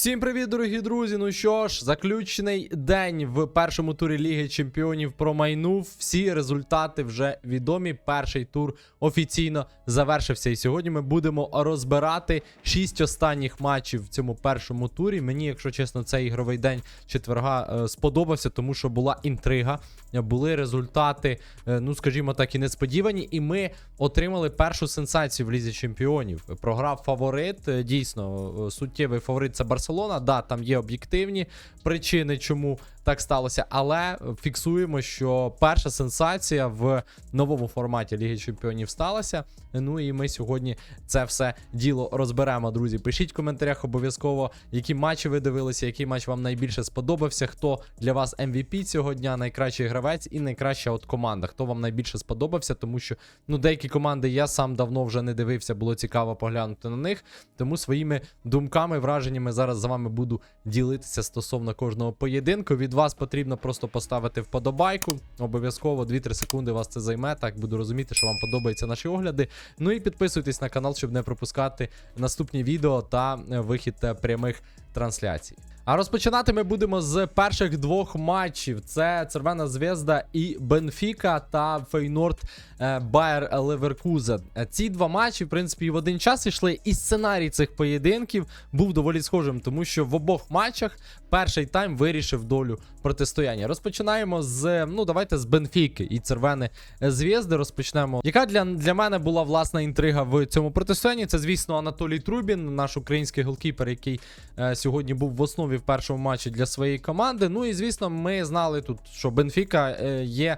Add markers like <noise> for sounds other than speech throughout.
Всім привіт, дорогі друзі! Ну що ж, заключний день в першому турі Ліги Чемпіонів промайнув. Всі результати вже відомі. Перший тур офіційно завершився. І сьогодні ми будемо розбирати шість останніх матчів в цьому першому турі. Мені, якщо чесно, цей ігровий день четверга е, сподобався, тому що була інтрига, були результати, е, ну скажімо так, і несподівані. І ми отримали першу сенсацію в Лізі Чемпіонів. Програв фаворит. е, Дійсно, е, суттєвий фаворит це Барселона. Да, там є об'єктивні причини, чому так сталося. Але фіксуємо, що перша сенсація в новому форматі Ліги Чемпіонів сталася. Ну і ми сьогодні це все діло розберемо, друзі. Пишіть в коментарях обов'язково, які матчі ви дивилися, який матч вам найбільше сподобався. Хто для вас MVP цього дня, найкращий гравець і найкраща от команда. Хто вам найбільше сподобався, тому що ну деякі команди я сам давно вже не дивився, було цікаво поглянути на них. Тому своїми думками, враженнями зараз з вами буду ділитися стосовно кожного поєдинку. Від вас потрібно просто поставити вподобайку. Обов'язково 2-3 секунди вас це займе. Так буду розуміти, що вам подобаються наші огляди. Ну і підписуйтесь на канал, щоб не пропускати наступні відео та е, вихід е, прямих трансляцій. А розпочинати ми будемо з перших двох матчів: це Червона Звезда і Бенфіка та Фейнорд е, Байер Леверкузен. Ці два матчі, в принципі, в один час йшли, і сценарій цих поєдинків був доволі схожим, тому що в обох матчах перший тайм вирішив долю протистояння. Розпочинаємо з ну давайте з Бенфіки і Цервени Зв'язди. Розпочнемо. Яка для, для мене була власна інтрига в цьому протистоянні? Це, звісно, Анатолій Трубін, наш український голкіпер, який е, сьогодні був в основі в першому матчі для своєї команди. Ну і звісно, ми знали тут, що Бенфіка е, є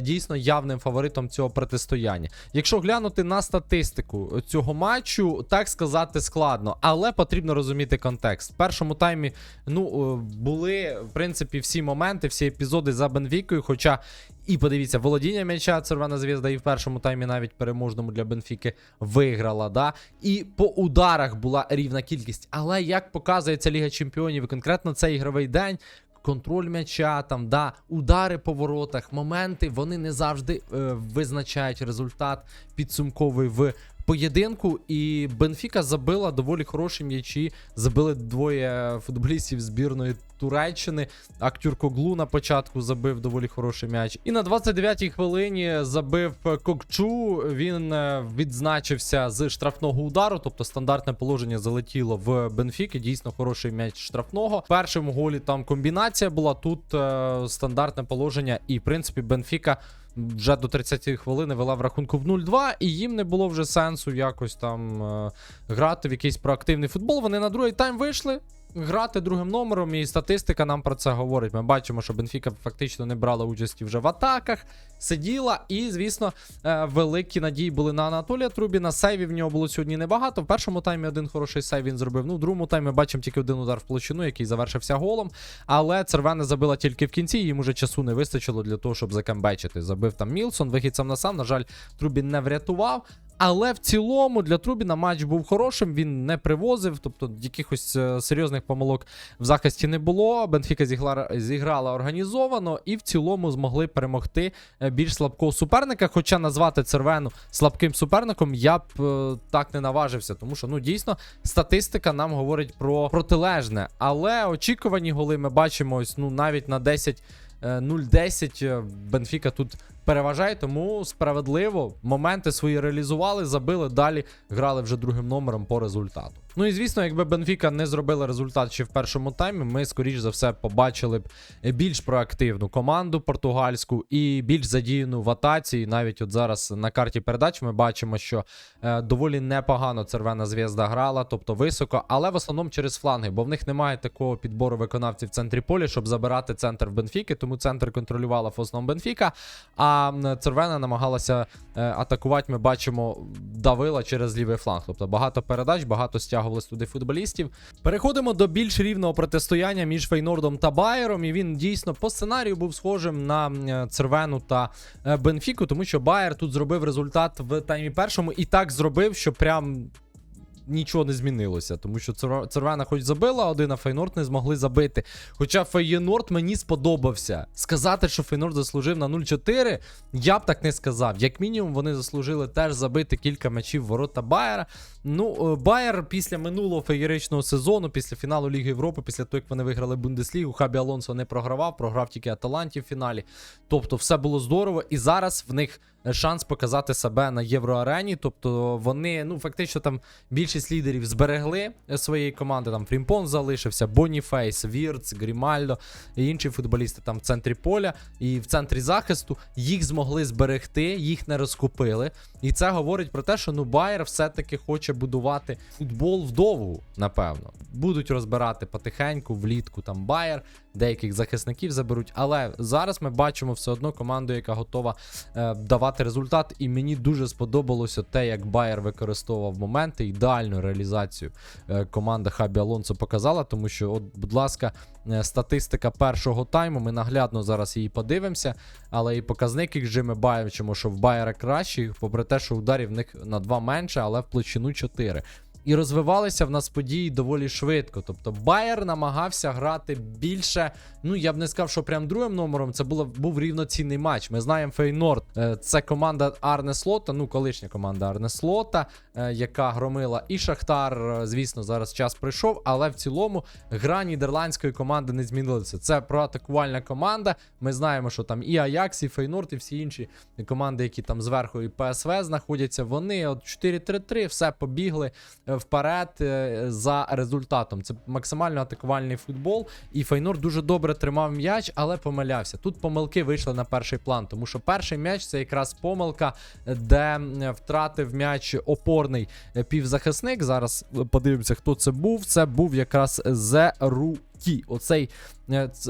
дійсно явним фаворитом цього протистояння. Якщо глянути на статистику цього матчу, так сказати складно, але потрібно розуміти контекст. В першому таймі ну е, були в принципі всі моменти, всі епізоди за Бенфікою. Хоча і подивіться, володіння м'яча Червона звізда і в першому таймі навіть переможному для Бенфіки виграла. Да? І по ударах була рівна кількість. Але як показує ця Ліга Чемпіонів, і конкретно цей ігровий день. Контроль м'яча, там, да, удари по воротах, моменти, вони не завжди е, визначають результат підсумковий в поєдинку. І Бенфіка забила доволі хороші м'ячі. Забили двоє футболістів збірної Туреччини. Актюр Коглу на початку забив доволі хороший м'яч. І на 29-й хвилині забив Кокчу. Він е, відзначився з штрафного удару, тобто стандартне положення залетіло в Бенфіки. Дійсно хороший м'яч штрафного. В першому голі там комбінація була. Тут е, стандартне положення, і в принципі Бенфіка. Вже до 30-ї хвилини вела в рахунку в 0-2, і їм не було вже сенсу якось там е, грати в якийсь проактивний футбол. Вони на другий тайм вийшли. Грати другим номером, і статистика нам про це говорить. Ми бачимо, що Бенфіка фактично не брала участі вже в атаках, сиділа, і, звісно, е, великі надії були на Анатолія Трубіна. Сейвів в нього було сьогодні небагато. В першому таймі один хороший сейв він зробив. Ну, в другому таймі бачимо тільки один удар в площину, який завершився голом. Але Цервена забила тільки в кінці. Їм уже часу не вистачило для того, щоб закамбечити. Забив там Мілсон, вихід сам на сам. На жаль, Трубін не врятував. Але в цілому для Трубіна матч був хорошим, він не привозив, тобто якихось е, серйозних помилок в захисті не було. Бенфіка зіграла, зіграла організовано і в цілому змогли перемогти е, більш слабкого суперника. Хоча назвати Цервену слабким суперником я б е, так не наважився, тому що ну дійсно статистика нам говорить про протилежне. Але очікувані голи ми бачимо ось ну навіть на 10. е, 0-10 е, Бенфіка тут переважає, тому справедливо моменти свої реалізували, забили далі, грали вже другим номером по результату. Ну і звісно, якби Бенфіка не зробила результат ще в першому таймі, ми скоріш за все побачили б більш проактивну команду португальську і більш задіяну в атаці. І навіть от зараз на карті передач ми бачимо, що е, доволі непогано Червона зв'язда грала, тобто високо, але в основному через фланги, бо в них немає такого підбору виконавців в центрі поля, щоб забирати центр в Бенфіки, тому центр контролювала в основному Бенфіка. А м, Цервена намагалася е, атакувати. Ми бачимо, давила через лівий фланг. Тобто багато передач, багато стягувалось туди футболістів. Переходимо до більш рівного протистояння між Фейнордом та Байером. І він дійсно по сценарію був схожим на Цервену та е, Бенфіку, тому що Байер тут зробив результат в таймі першому і так зробив, що прям нічого не змінилося, тому що Цер- Цервена хоч забила один, а Фейнорд не змогли забити. Хоча Фейнорд мені сподобався. Сказати, що Фейнорд заслужив на 0-4, я б так не сказав. Як мінімум, вони заслужили теж забити кілька м'ячів ворота Байера. Ну, е, Байер після минулого феєричного сезону, після фіналу Ліги Європи, після того, як вони виграли Бундеслігу, Хабі Алонсо не програвав, програв тільки Аталанті в фіналі. Тобто, все було здорово, і зараз в них шанс показати себе на євроарені. Тобто вони, ну фактично, там більшість лідерів зберегли е, своєї команди. Там Фрімпон залишився, Боніфейс, Вірц, Грімальдо і інші футболісти там в центрі поля і в центрі захисту. Їх змогли зберегти, їх не розкупили. І це говорить про те, що ну Байер все-таки хоче будувати футбол вдовгу, напевно. Будуть розбирати потихеньку, влітку там Байер, деяких захисників заберуть. Але зараз ми бачимо все одно команду, яка готова е, давати результат. І мені дуже сподобалося те, як Байер використовував моменти, ідеальну реалізацію е, команда Хабі Алонсо показала, тому що, от, будь ласка, е, статистика першого тайму. Ми наглядно зараз її подивимося. Але і показник XG ми бачимо, що в Байера кращий, попри те, що ударів в них на 2 менше, але в площину 4. І розвивалися в нас події доволі швидко. Тобто Байер намагався грати більше. Ну я б не сказав, що прям другим номером це було, був рівноцінний матч. Ми знаємо Фейнорд. е, Це команда Арне Слота, ну колишня команда Арне Слота, е, яка громила і Шахтар. е, Звісно, зараз час прийшов, але в цілому гра нідерландської команди не змінилася. Це проатакувальна команда. Ми знаємо, що там і Аякс, і Фейнорд, і всі інші команди, які там зверху і ПСВ знаходяться. Вони от 4-3-3, все побігли вперед е, за результатом. Це максимально атакувальний футбол. І Файнур дуже добре тримав м'яч, але помилявся. Тут помилки вийшли на перший план, тому що перший м'яч це якраз помилка, е, де втратив м'яч опорний е, півзахисник. Зараз е, подивимося, хто це був. Це був якраз Зерукі. Оцей е,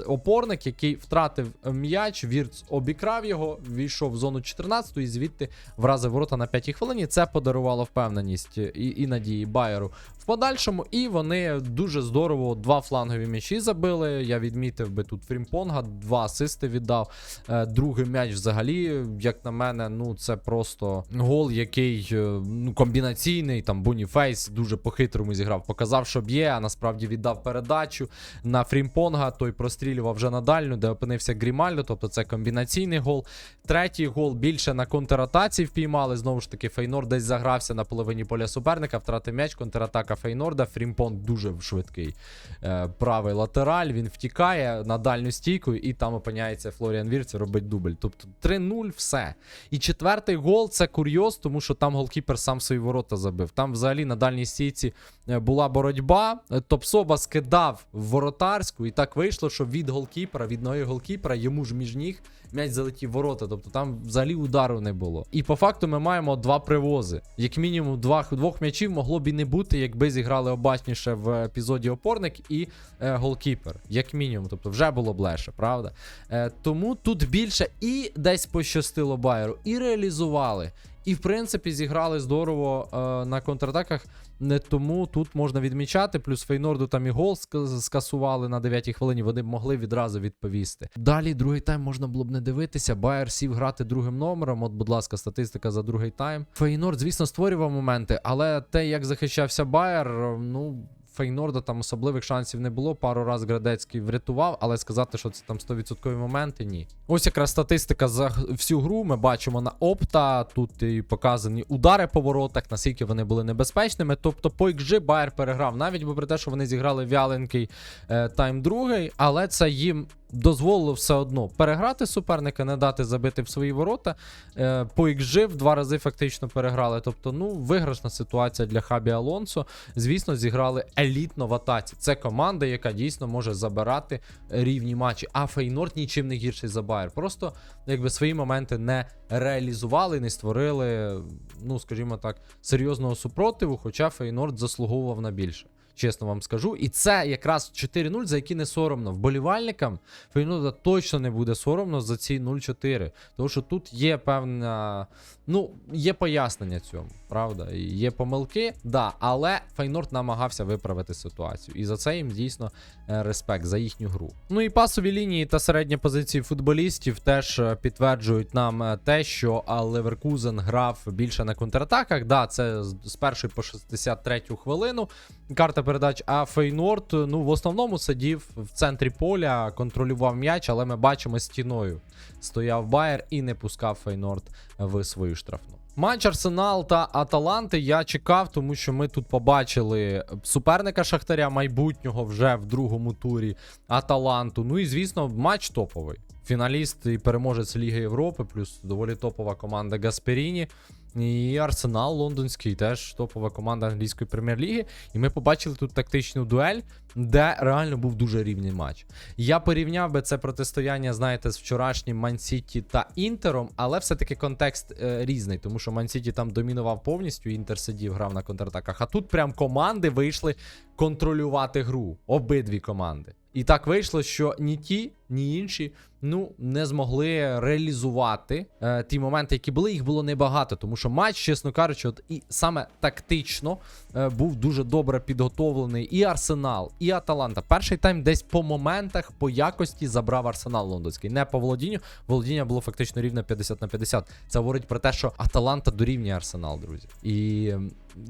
опорник, який втратив м'яч, Вірц обікрав його, війшов в зону 14 і звідти вразив ворота на 5 хвилині. Це подарувало впевненість е, і, і надії Байеру в подальшому. І вони дуже здорово два флангові м'ячі забили. Я відмітив би тут Фрімпонга, два асисти віддав. Е, Другий м'яч взагалі, як на мене, ну це просто гол, який е, ну, комбінаційний. Там Буніфейс дуже по-хитрому зіграв. Показав, що б'є, а насправді віддав передачу на Фрімпонга. Той прострілював вже на дальню, де опинився Грімальдо. Тобто це комбінаційний гол. Третій гол більше на контратаці впіймали. Знову ж таки, Фейнорд десь загрався на половині поля суперника, втратив м'яч, контратака Фейнорда. Фрімпон дуже швидкий. Е, правий латераль, він втікає на дальню стійку, і там опиняється Флоріан Вірц, робить дубль. Тобто 3-0, все. І четвертий гол це курйоз, тому що там голкіпер сам свої ворота забив. Там взагалі на дальній стійці е, була боротьба. е, Топсоба скидав в воротарську, і так вийшло, що від голкіпера, від ноги голкіпера, йому ж між ніг м'яч залетів ворота. Тобто там взагалі удару не було. І по факту ми маємо два привози. Як мінімум, два, двох м'ячів могло б і не бути, якби зіграли обачніше в епізоді опорник і е, голкіпер. Як мінімум, тобто вже було б легше, правда? Е, тому тут більше і десь пощастило Байеру, і реалізували. І в принципі зіграли здорово е, на контратаках. Не тому тут можна відмічати. Плюс Фейнорду там і гол скасували на 9-й хвилині. Вони б могли відразу відповісти. Далі другий тайм можна було б не дивитися. Байер сів грати другим номером. От, будь ласка, статистика за другий тайм. Фейнорд, звісно, створював моменти, але те, як захищався Байер, ну. Фейнорда там особливих шансів не було. Пару раз Градецький врятував, але сказати, що це там 100% моменти, ні. Ось якраз статистика за всю гру. Ми бачимо на опта. Тут і показані удари по воротах, наскільки вони були небезпечними. Тобто по XG Байер переграв, навіть попри те, що вони зіграли вяленький е, тайм другий, але це їм дозволило все одно переграти суперника, не дати забити в свої ворота. Е, по XG в два рази фактично переграли. Тобто, ну, виграшна ситуація для Хабі Алонсо. Звісно, зіграли елітно в атаці. Це команда, яка дійсно може забирати рівні матчі. А Фейнорд нічим не гірший за Байер. Просто якби свої моменти не реалізували, не створили, ну скажімо так, серйозного супротиву. Хоча Фейнорд заслуговував на більше. Чесно вам скажу. І це якраз 4-0, за які не соромно. Вболівальникам Фейнуда точно не буде соромно за ці 0-4. Тому що тут є певна. Ну, є пояснення цьому, правда? І Є помилки, да, але Фейнорд намагався виправити ситуацію. І за це їм дійсно е, респект за їхню гру. Ну і пасові лінії та середні позиції футболістів теж е, підтверджують нам е, те, що Леверкузен грав більше на контратаках. Да, це з першої по 63 хвилину. Карта передач, а Фейнорд ну в основному сидів в центрі поля, контролював м'яч, але ми бачимо стіною. Стояв Байер і не пускав Фейнорд в свою штрафну. Матч Арсенал та Аталанти я чекав, тому що ми тут побачили суперника Шахтаря майбутнього вже в другому турі Аталанту. Ну і звісно, матч топовий. Фіналіст і переможець Ліги Європи, плюс доволі топова команда Гасперіні. І Арсенал лондонський теж топова команда англійської прем'єр-ліги. І ми побачили тут тактичну дуель, де реально був дуже рівний матч. Я порівняв би це протистояння, знаєте, з вчорашнім Ман-Сіті та Інтером, але все-таки контекст е, різний, тому що Ман-Сіті там домінував повністю, Інтер сидів, грав на контратаках. А тут прям команди вийшли контролювати гру. Обидві команди. І так вийшло, що ні ті, ні інші ну не змогли реалізувати е, ті моменти, які були. Їх було небагато, тому що матч, чесно кажучи, от і саме тактично е, був дуже добре підготовлений і Арсенал, і Аталанта. Перший тайм десь по моментах, по якості забрав Арсенал лондонський. Не по володінню. Володіння було фактично рівне 50 на 50. Це говорить про те, що Аталанта дорівнює Арсенал, друзі. І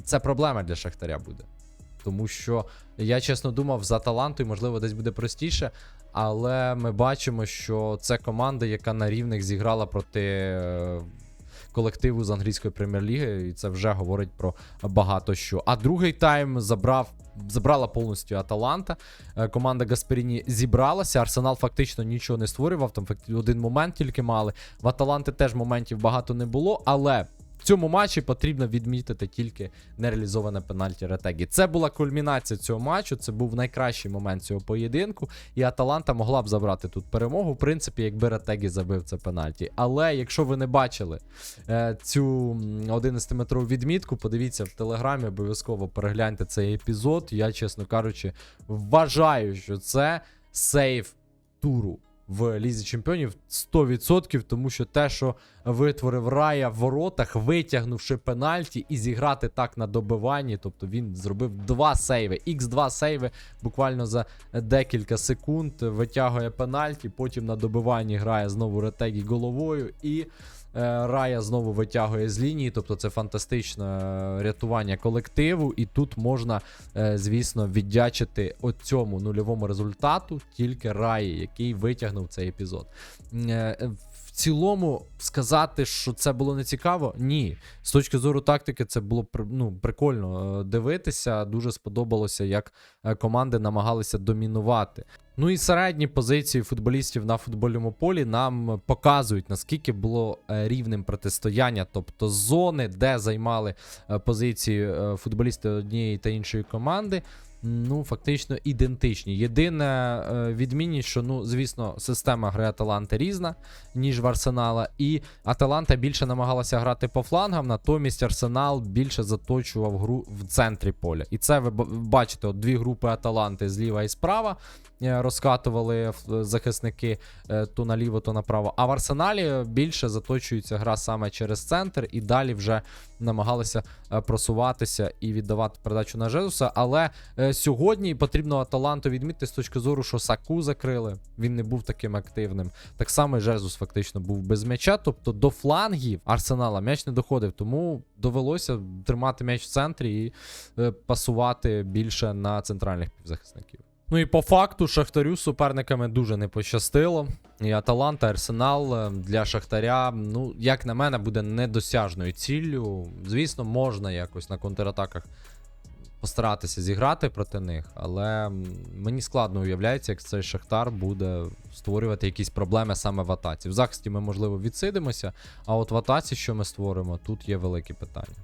це проблема для Шахтаря буде. Тому що я чесно думав, за талантою, можливо, десь буде простіше. Але ми бачимо, що це команда, яка на рівних зіграла проти е, колективу з англійської прем'єр-ліги, і це вже говорить про багато що. А другий тайм забрав. Забрала повністю Аталанта. Е, Команда Гасперіні зібралася. Арсенал фактично нічого не створював. Там один момент тільки мали. В Аталанти теж моментів багато не було, але в цьому матчі потрібно відмітити тільки нереалізоване пенальті Ретегі. Це була кульмінація цього матчу. Це був найкращий момент цього поєдинку. І Аталанта могла б забрати тут перемогу. В принципі, якби Ретегі забив це пенальті. Але якщо ви не бачили е, цю м, 11-метрову відмітку, подивіться в телеграмі, обов'язково перегляньте цей епізод. Я, чесно кажучи, вважаю, що це сейф туру. В Лізі Чемпіонів 100%, тому що те, що витворив Рая в воротах, витягнувши пенальті і зіграти так на добиванні. Тобто він зробив два сейви. Х2 сейви буквально за декілька секунд. Витягує пенальті, потім на добиванні грає знову ретегі головою і. Е, Рая знову витягує з лінії, тобто це фантастичне е, рятування колективу, і тут можна, е, звісно, віддячити цьому нульовому результату тільки Раї, який витягнув цей епізод. В цілому сказати, що це було не цікаво, ні. З точки зору тактики, це було ну, прикольно дивитися. Дуже сподобалося, як команди намагалися домінувати. Ну і середні позиції футболістів на футбольному полі нам показують, наскільки було е, рівним протистояння, тобто зони, де займали е, позиції е, футболісти однієї та іншої команди. Ну, фактично ідентичні. Єдине е, відмінність, що, ну, звісно, система гри Аталанти різна, ніж в Арсенала. І Аталанта більше намагалася грати по флангам, натомість Арсенал більше заточував гру в центрі поля. І це ви бачите, от дві групи Аталанти зліва і справа е, розкатували захисники е, то наліво, то направо. А в Арсеналі більше заточується гра саме через центр, і далі вже намагалися просуватися і віддавати передачу на Жезуса. Але сьогодні потрібно Аталанту відмітити з точки зору, що Саку закрили. Він не був таким активним. Так само і Жезус фактично був без м'яча. Тобто до флангів Арсенала м'яч не доходив, тому довелося тримати м'яч в центрі і е, пасувати більше на центральних півзахисників. Ну і по факту Шахтарю з суперниками дуже не пощастило. І Аталанта, Арсенал е, для Шахтаря, ну, як на мене, буде недосяжною ціллю. Звісно, можна якось на контратаках постаратися зіграти проти них, але мені складно уявляється, як цей Шахтар буде створювати якісь проблеми саме в атаці. В захисті ми, можливо, відсидимося, а от в атаці, що ми створимо, тут є великі питання.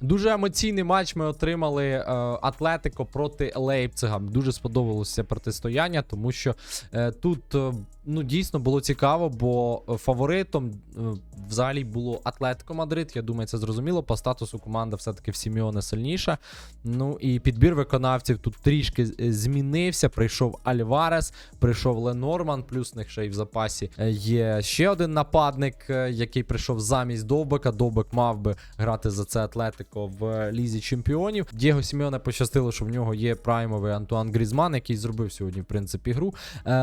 Дуже емоційний матч ми отримали е, Атлетико проти Лейпцига. Дуже сподобалося протистояння, тому що е, тут е, ну, дійсно було цікаво, бо е, фаворитом е, взагалі було Атлетико Мадрид. Я думаю, це зрозуміло. По статусу команда все-таки в Сіміоне сильніша. Ну і підбір виконавців тут трішки е, змінився. Прийшов Альварес, прийшов Ленорман, плюс в них ще й в запасі є ще один нападник, який прийшов замість Довбека. Довбек мав би грати за це Атлетико в лізі чемпіонів. Дієго Сімеоне пощастило, що в нього є праймовий Антуан Грізман, який зробив сьогодні, в принципі, гру.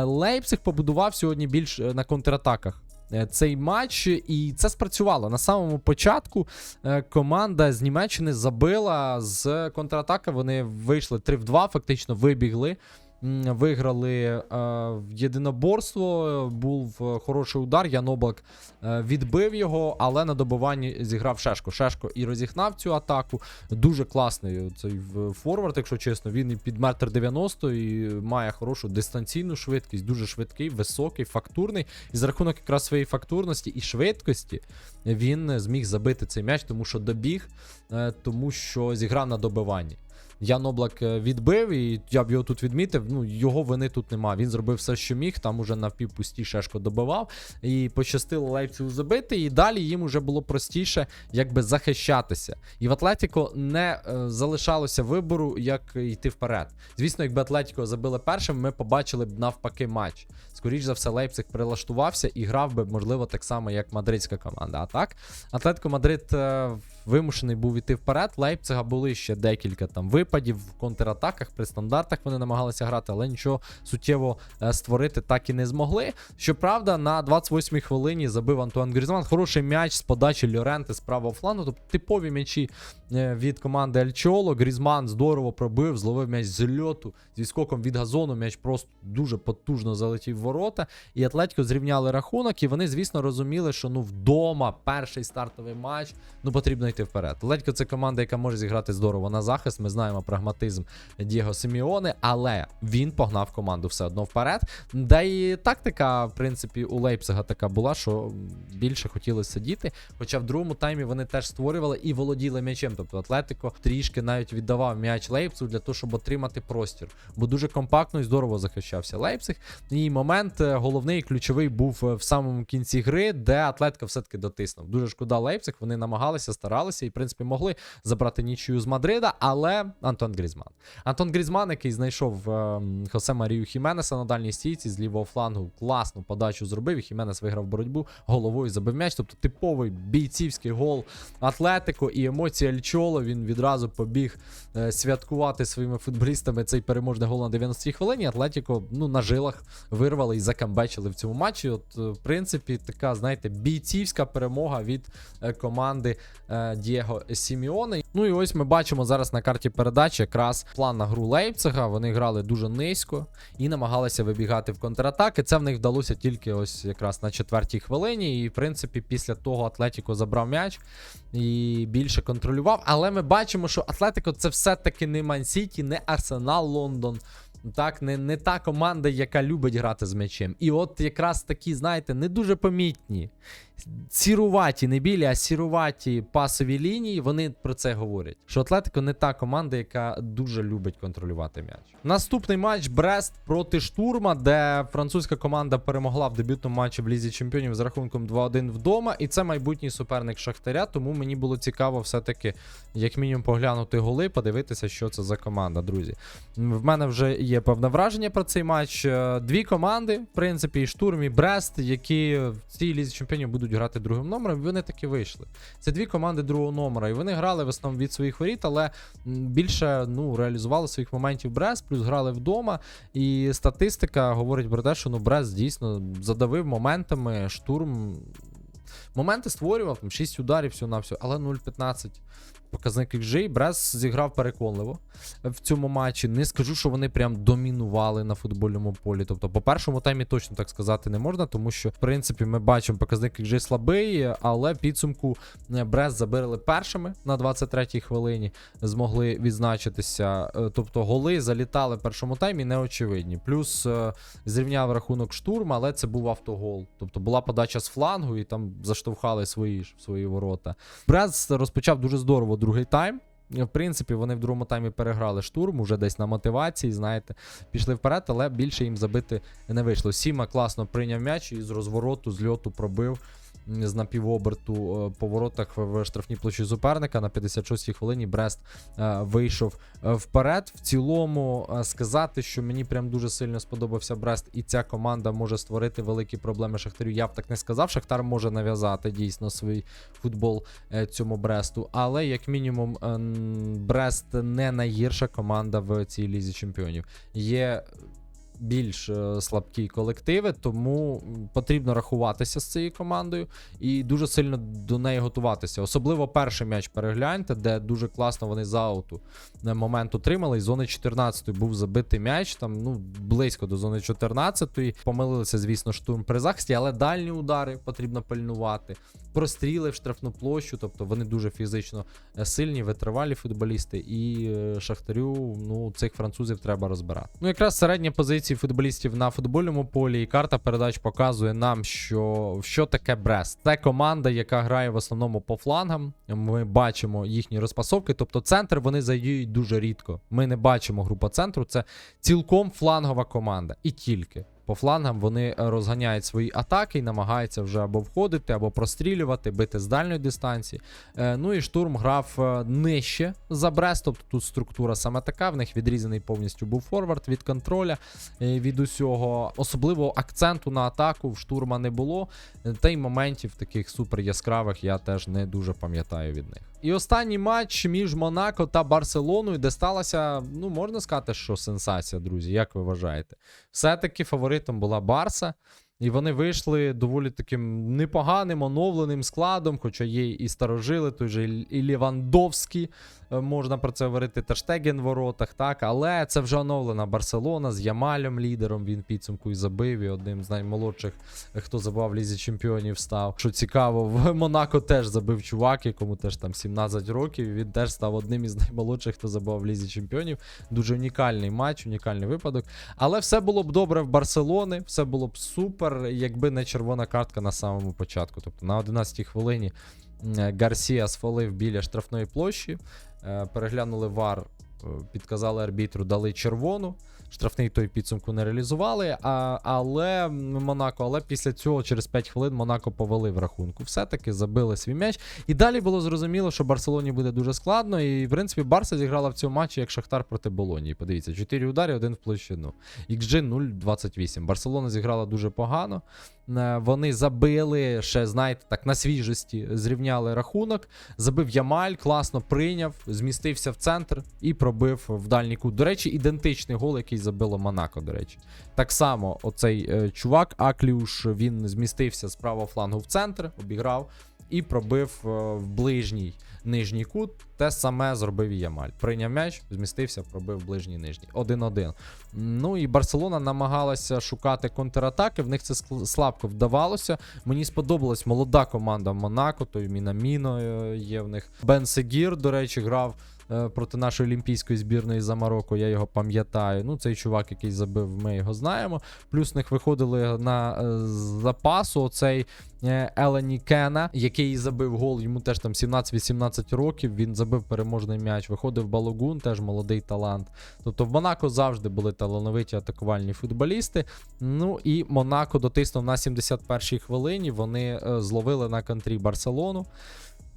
Лейпциг побудував сьогодні більш е, на контратаках. е, Цей матч, і це спрацювало на самому початку. е, Команда з Німеччини забила з контратаки. Вони вийшли 3 в 2, фактично вибігли. Виграли е, в єдиноборство. Був е, хороший удар. Ян Облак е, відбив його, але на добиванні зіграв Шешко. Шешко і розігнав цю атаку. Дуже класний цей форвард, якщо чесно. Він під метр 90 і має хорошу дистанційну швидкість, дуже швидкий, високий, фактурний. І за рахунок якраз своєї фактурності і швидкості він зміг забити цей м'яч, тому що добіг, тому що зіграв на добиванні. Ян Облак е, відбив, і я б його тут відмітив. Ну, його вини тут нема. Він зробив все, що міг. Там уже навпівпусті Шешко добивав. І пощастило Лейпцигу забити. І далі їм уже було простіше якби захищатися. І в Атлетіко не е, залишалося вибору, як йти вперед. Звісно, якби Атлетіко забили першим, ми побачили б навпаки матч. Скоріше за все, Лейпциг прилаштувався і грав би, можливо, так само, як мадридська команда. А так, Атлетико Мадрид е, вимушений був іти вперед. Лейпцига були ще декілька там випадів в контратаках, при стандартах вони намагалися грати, але нічого суттєво е, створити так і не змогли. Щоправда, на 28-й хвилині забив Антуан Грізман. Хороший м'яч з подачі Льоренти з правого флангу. Тобто типові м'ячі е, від команди Ельчоло. Грізман здорово пробив, зловив м'яч з льоту. Зі скоком від газону м'яч просто дуже потужно залетів в ворота. І Атлетико зрівняли рахунок, і вони, звісно, розуміли, що ну вдома перший стартовий матч, ну потрібно йти вперед. Атлетико це команда, яка може зіграти здорово на захист. Ми знаємо прагматизм Дієго Симіоне, але він погнав команду все одно вперед. Да і тактика, в принципі, у Лейпцига така була, що більше хотіли сидіти. Хоча в другому таймі вони теж створювали і володіли м'ячем. Тобто Атлетико трішки навіть віддавав м'яч Лейпцигу для того, щоб отримати простір. Бо дуже компактно і здорово захищався Лейпциг. І момент е, головний ключовий був е, в самому кінці гри, де Атлетика все-таки дотиснув. Дуже шкода Лейпциг. Вони намагалися, старалися і, в принципі, могли забрати нічию з Мадрида, але Антон Грізман. Антон Грізман, який знайшов е, Хосе Марію Хіменеса на дальній стійці з лівого флангу, класну подачу зробив. І Хіменес виграв боротьбу головою забив м'яч. Тобто типовий бійцівський гол Атлетико і емоції Альчоло. Він відразу побіг е, святкувати своїми футболістами цей переможний гол на 90-й хвилині. Атлетіко ну на жилах вирвали і закамбечили в цьому матчі. От, е, в принципі, така, знаєте, бійцівська перемога від е, команди е, Дієго Сіміоне. Ну і ось ми бачимо зараз на карті передачі якраз план на гру Лейпцига. Вони грали дуже низько і намагалися вибігати в контратаки. Це в них вдалося тільки ось якраз на четвертій хвилині. І в принципі, після того Атлетіко забрав м'яч і більше контролював. Але ми бачимо, що Атлетико це все-таки не Ман-Сіті, не Арсенал Лондон. Так, не, не та команда, яка любить грати з м'ячем. І от якраз такі, знаєте, не дуже помітні. Сіруваті, не білі, а сіруваті пасові лінії, вони про це говорять. Що Атлетико не та команда, яка дуже любить контролювати м'яч. Наступний матч Брест проти Штурма, де французька команда перемогла в дебютному матчі в Лізі Чемпіонів з рахунком 2-1 вдома. І це майбутній суперник Шахтаря. Тому мені було цікаво все-таки, як мінімум, поглянути голи, подивитися, що це за команда, друзі. В мене вже є певне враження про цей матч. Е, Дві команди, в принципі, і Штурм, і Брест, які в цій лізі чемпіонів будуть грати другим номером. і Вони таки вийшли. Це дві команди другого номера. І вони грали в основному від своїх воріт, але більше ну, реалізували своїх моментів Брест, плюс грали вдома. І статистика говорить про те, що ну, Брест дійсно задавив моментами штурм. Моменти створював, там 6 ударів все на все, але 0-15 показник XG. Брес зіграв переконливо в цьому матчі. Не скажу, що вони прям домінували на футбольному полі. Тобто, по першому таймі точно так сказати не можна, тому що, в принципі, ми бачимо показник XG слабий, але підсумку е, Брест забирали першими на 23-й хвилині, змогли відзначитися. Е, Тобто, голи залітали в першому таймі неочевидні. Плюс е, зрівняв рахунок штурм, але це був автогол. Тобто була подача з флангу і там заштовхали свої ж свої ворота. Брест розпочав дуже здорово другий тайм. В принципі, вони в другому таймі переграли штурм, уже десь на мотивації, знаєте, пішли вперед, але більше їм забити не вийшло. Сіма класно прийняв м'яч і з розвороту, з льоту пробив. З напівоберту е, по воротах в- штрафній площі суперника. На 56-й хвилині Брест е, вийшов е, вперед. В цілому сказати, що мені прям дуже сильно сподобався Брест, і ця команда може створити великі проблеми Шахтарю. Я б так не сказав. Шахтар може нав'язати дійсно свій футбол цьому Бресту. Але як мінімум, е, Брест не найгірша команда в цій лізі чемпіонів. Є більш е, слабкі колективи, тому потрібно рахуватися з цією командою і дуже сильно до неї готуватися. Особливо перший м'яч перегляньте, де дуже класно вони з ауту на момент отримали. І зони 14 був забитий м'яч, там ну близько до зони 14. Помилилися, звісно, штурм при захисті, але дальні удари потрібно пильнувати. Простріли в штрафну площу, тобто вони дуже фізично е, сильні, витривалі футболісти, і е, Шахтарю ну цих французів треба розбирати. Ну якраз середні позиції футболістів на футбольному полі, і карта передач показує нам, що що таке Брест. Це команда, яка грає в основному по флангам. Ми бачимо їхні розпасовки, тобто центр вони задіють дуже рідко. Ми не бачимо група центру. Це цілком флангова команда, і тільки. По флангам вони е, розганяють свої атаки і намагаються вже або входити, або прострілювати, бити з дальньої дистанції. Е, ну і штурм грав е, нижче за Брест, тобто тут структура саме така. В них відрізаний повністю був форвард від контроля, від усього. Особливо акценту на атаку в штурма не було. Та й моментів таких супер яскравих я теж не дуже пам'ятаю від них. І останній матч між Монако та Барселоною, де сталася, ну можна сказати, що сенсація, друзі. Як ви вважаєте? Все-таки фаворитом була Барса. І вони вийшли доволі таким непоганим оновленим складом, хоча є і старожили, той же і Лівандовський, можна про це говорити, Таштеген в воротах, так, але це вже оновлена Барселона з Ямалем лідером. Він підсумку і забив, і одним з наймолодших, е, хто забував Лізі Чемпіонів, став. Що цікаво, в <laughs> Монако теж забив чувак, якому теж там 17 років. Він теж став одним із наймолодших, хто забував Лізі Чемпіонів. Дуже унікальний матч, унікальний випадок. Але все було б добре в Барселони, все було б супер, якби не червона картка на самому початку. Тобто на 11-й хвилині м, Гарсія сфалив біля штрафної площі, е, переглянули вар, е, підказали арбітру, дали червону. Штрафний той підсумку не реалізували, а, але Монако, але після цього через 5 хвилин Монако повели в рахунку. Все-таки забили свій м'яч. І далі було зрозуміло, що Барселоні буде дуже складно. І, в принципі, Барса зіграла в цьому матчі як Шахтар проти Болонії. Подивіться, 4 удари, один в площину. XG 0.28. Барселона зіграла дуже погано. Е, Вони забили ще, знаєте, так на свіжості зрівняли рахунок. Забив Ямаль, класно прийняв, змістився в центр і пробив в дальній кут. До речі, ідентичний гол, який забило Монако. До речі, так само оцей е, чувак Акліуш він змістився з правого флангу в центр, обіграв і пробив е, в ближній нижній кут. Те саме зробив і Ямаль. Прийняв м'яч, змістився, пробив ближній нижній. 1-1. Ну і Барселона намагалася шукати контратаки. В них це слабко вдавалося. Мені сподобалась молода команда Монако, той Мінаміно е, є в них. Бен Сегір, до речі, грав. Е, Проти нашої олімпійської збірної за Марокко, я його пам'ятаю. Ну, цей чувак, який забив, ми його знаємо. Плюс них виходили на е, запасу оцей е, Елені Кена, який забив гол. Йому теж там 17-18 років. Він забив переможний м'яч. Виходив Балогун, теж молодий талант. Тобто в Монако завжди були талановиті атакувальні футболісти. Ну і Монако дотиснув на 71-й хвилині. Вони зловили на контрі Барселону.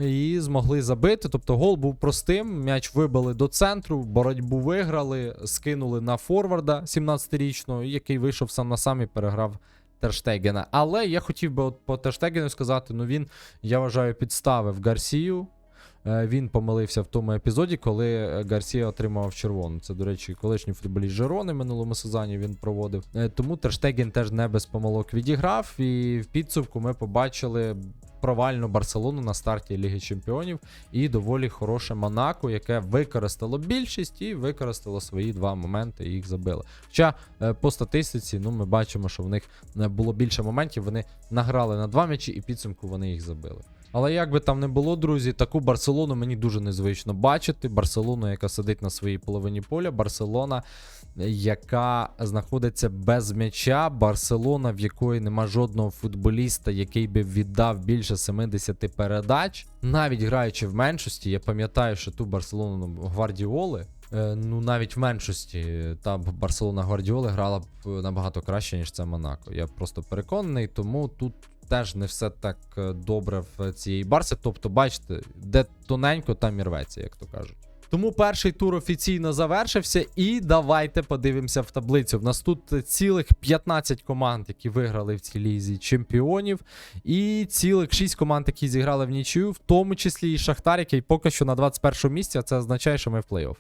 І змогли забити. Тобто гол був простим. М'яч вибили до центру, боротьбу виграли, скинули на форварда 17-річного, який вийшов сам на сам і переграв Терштегена. Але я хотів би от по Терштегену сказати: ну він, я вважаю, підставив Гарсію. Е, Він помилився в тому епізоді, коли е, Гарсія отримав червону. Це, до речі, колишній футболіст Жерони минулому сезоні він проводив. Е, Тому Терштеген теж не без помилок відіграв. І в підсумку ми побачили провальну Барселону на старті Ліги Чемпіонів і доволі хороше Монако, яке використало більшість і використало свої два моменти і їх забило. Хоча по статистиці, ну ми бачимо, що в них було більше моментів. Вони награли на два м'ячі, і підсумку вони їх забили. Але як би там не було, друзі, таку Барселону мені дуже незвично бачити. Барселону, яка сидить на своїй половині поля, Барселона, яка знаходиться без м'яча, Барселона, в якої нема жодного футболіста, який би віддав більше 70 передач. Навіть граючи в меншості, я пам'ятаю, що ту Барселону Гвардіоли. е, Ну, навіть в меншості та Барселона Гвардіоли грала б набагато краще, ніж це Монако. Я просто переконаний, тому тут теж не все так е, добре в цієї барси. Тобто, бачите, де тоненько, там і рветься, як то кажуть. Тому перший тур офіційно завершився, і давайте подивимося в таблицю. В нас тут цілих 15 команд, які виграли в цій лізі чемпіонів, і цілих 6 команд, які зіграли в нічию, в тому числі і Шахтар, який поки що на 21 місці, а це означає, що ми в плей-офф.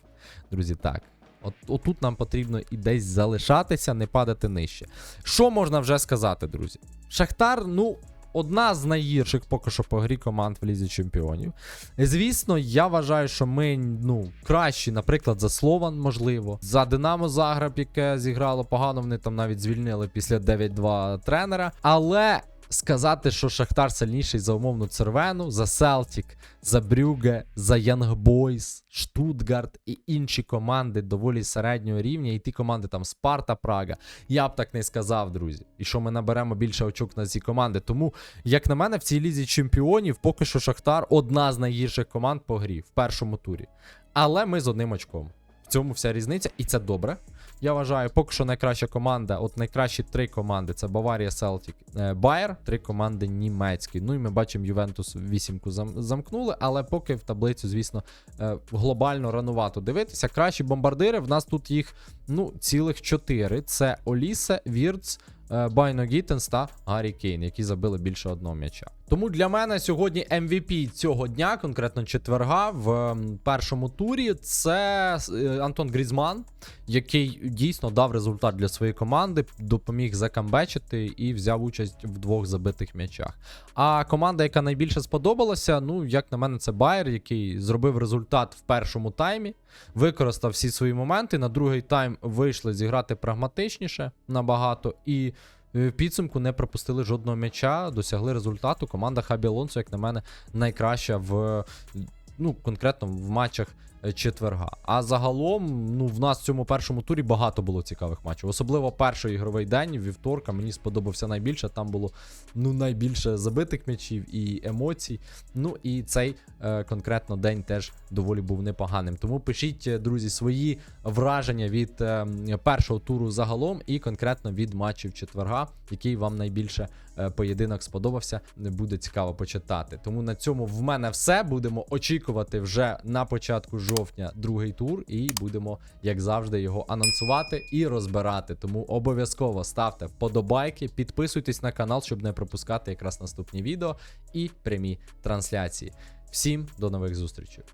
Друзі, так. От отут нам потрібно і десь залишатися, не падати нижче. Що можна вже сказати, друзі? Шахтар, ну, одна з найгірших поки що по грі команд в Лізі Чемпіонів. Звісно, я вважаю, що ми ну, кращі, наприклад, за Слован, можливо, за Динамо Загреб, яке зіграло погано, вони там навіть звільнили після 9-2 тренера. Але сказати, що Шахтар сильніший за умовну Цервену, за Селтік, за Брюге, за Янг Бойс, Штутгарт і інші команди доволі середнього рівня, і ті команди там Спарта, Прага. Я б так не сказав, друзі. І що ми наберемо більше очок на ці команди. Тому, як на мене, в цій лізі чемпіонів поки що Шахтар одна з найгірших команд по грі в першому турі. Але ми з одним очком. В цьому вся різниця, і це добре. Я вважаю, поки що найкраща команда, от найкращі три команди це Баварія, Селтік, Байер, три команди німецькі. Ну і ми бачимо, Ювентус вісімку замкнули, але поки в таблицю, звісно, е, глобально ранувато дивитися. Кращі бомбардири. В нас тут їх ну, цілих чотири: це Олісе, Вірц. е, Байно Гіттенс та Гаррі Кейн, які забили більше одного м'яча. Тому для мене сьогодні MVP цього дня, конкретно четверга, в першому турі, це е, Антон Грізман, який дійсно дав результат для своєї команди, допоміг закамбечити і взяв участь в двох забитих м'ячах. А команда, яка найбільше сподобалася, ну як на мене, це Байер, який зробив результат в першому таймі, використав всі свої моменти. На другий тайм вийшли зіграти прагматичніше набагато і. Е, В підсумку не пропустили жодного м'яча, досягли результату. Команда Хабі Алонсо, як на мене, найкраща в ну, конкретно в матчах четверга. А загалом, ну, в нас в цьому першому турі багато було цікавих матчів. Особливо перший ігровий день, вівторка, мені сподобався найбільше. Там було ну, найбільше забитих м'ячів і емоцій. Ну і цей е, конкретно день теж доволі був непоганим. Тому пишіть, е, друзі, свої враження від е, першого туру загалом і конкретно від матчів четверга, який вам найбільше е, поєдинок сподобався. Буде цікаво почитати. Тому на цьому в мене все. Будемо очікувати вже на початку жовтня другий тур, і будемо, як завжди, його анонсувати і розбирати. Тому обов'язково ставте вподобайки, підписуйтесь на канал, щоб не пропускати якраз наступні відео і прямі трансляції. Всім до нових зустрічей.